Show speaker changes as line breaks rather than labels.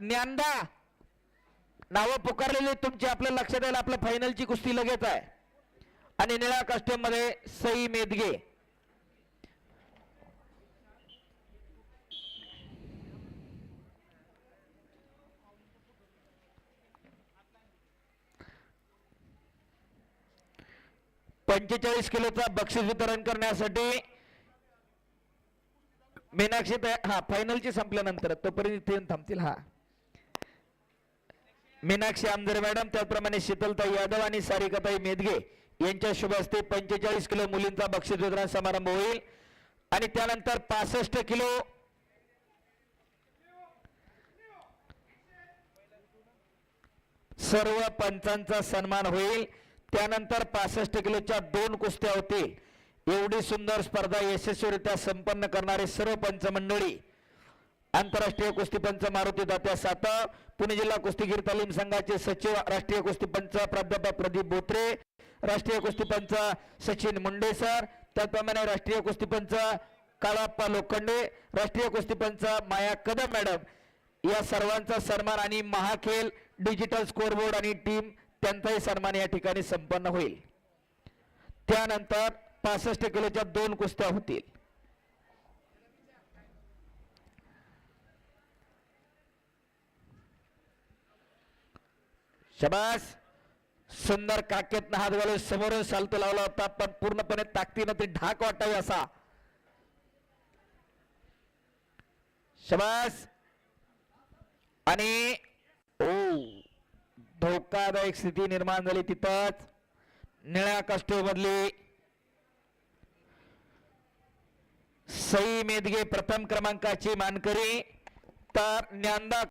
ज्ञानदा नावं पुकारलेली तुमची आपल्या लक्षात येईल आपल्या फायनलची कुस्ती लगेच आहे. आणि निळ्या कस्टममध्ये सई मेदगे. पंचेचाळीस किलोचा बक्षीस वितरण करण्यासाठी मीनाक्षी हा फायनलची संपल्यानंतर तोपर्यंत इथे येऊन थांबतील हा. मीनाक्षी आमदार मॅडम त्याचप्रमाणे शीतलताई यादव आणि सारिकाताई मेदगे यांच्या शुभ हस्ते पंचेचाळीस किलो मुलींचा बक्षीस वितरण समारंभ होईल. आणि त्यानंतर पासष्ट किलो सर्व पंचांचा सन्मान होईल. त्यानंतर पासष्ट किलोच्या दोन कुस्त्या होतील. एवढी सुंदर स्पर्धा यशस्वीरित्या संपन्न करणारे सर्व पंच मंडळी आंतरराष्ट्रीय कुस्तीपंच मारुती दात्या सातव पुणे जिल्हा कुस्तीगीर तालीम संघाचे सचिव राष्ट्रीय कुस्तीपंच प्राध्यापक प्रदीप बोत्रे राष्ट्रीय कुस्तीपंच सचिन मुंडे सर त्याचप्रमाणे राष्ट्रीय कुस्तीपंच काळाप्पा लोखंडे राष्ट्रीय कुस्तीपंच माया कदम मॅडम. या सर्वांचा सन्मान आणि महाखेल डिजिटल स्कोरबोर्ड आणि टीम त्यांचाही सन्मान या ठिकाणी संपन्न होईल. त्यानंतर पासष्ट किलोच्या दोन कुस्त्या होतील. शबास. सुंदर काकेतनं हात घालून समोरून सालतो लावला होता पण पूर्णपणे ताकदीनं ते ढाक वाटावी असा. शबास. आणि ओ धोकादायक स्थिती निर्माण झाली तिथंच. निळ्या कष्टो मधली सई मेदगे प्रथम क्रमांकाची मानकरी. तर ज्ञानदा